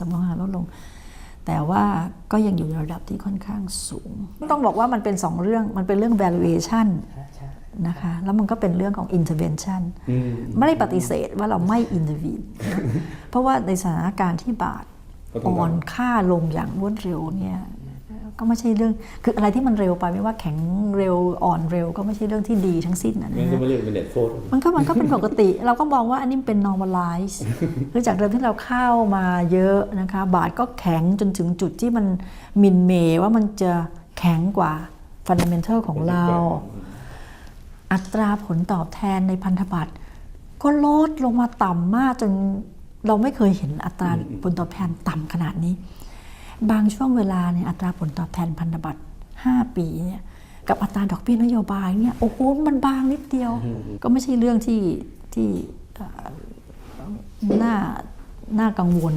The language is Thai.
สำรองงานลดลง แต่ว่าก็ยังอยู่ในระดับที่ค่อนข้างสูง ต้องบอกว่ามันเป็นสองเรื่องมันเป็นเรื่อง valuation ใช่นะคะแล้วมันก็เป็นเรื่องของ intervention อืมไม่ได้ปฏิเสธว่าเราไม่ intervene นะเพราะว่าในสถานการณ์ที่บาทก็ต้องอ่อนค่าลงอย่างรวดเร็วเนี่ย ก็ไม่ใช่เรื่อง คืออะไรที่มันเร็วไปไม่ว่าแข็งเร็วอ่อนเร็ว ก็ไม่ใช่เรื่องที่ดีทั้งสิ้นนะงั้นก็นะไม่เรียกเป็นเน็ตโฟดมันก็มันก็เป็นปกติ เราก็มองว่าอันนี้เป็น normalize คือจากเดิมที่เราเข้ามาเยอะนะคะ บาทก็แข็งจนถึงจุดที่มันมินเมว่ามันจะแข็งกว่า fundamental ของเรา อัตราผลตอบแทนในพันธบัตรก็ลดลงมาต่ำมากจนเราไม่เคยเห็นอัตราผลตอบแทนต่ำขนาดนี้ บางช่วงเวลาเนี่ยอัตราผลตอบแทนพันธบัตร 5 ปีเนี่ยกับอัตราดอกเบี้ยนโยบายเนี่ยโอ้โหมันบางนิดเดียว ก็ไม่ใช่เรื่องที่ที่เอ่อน่าน่ากังวล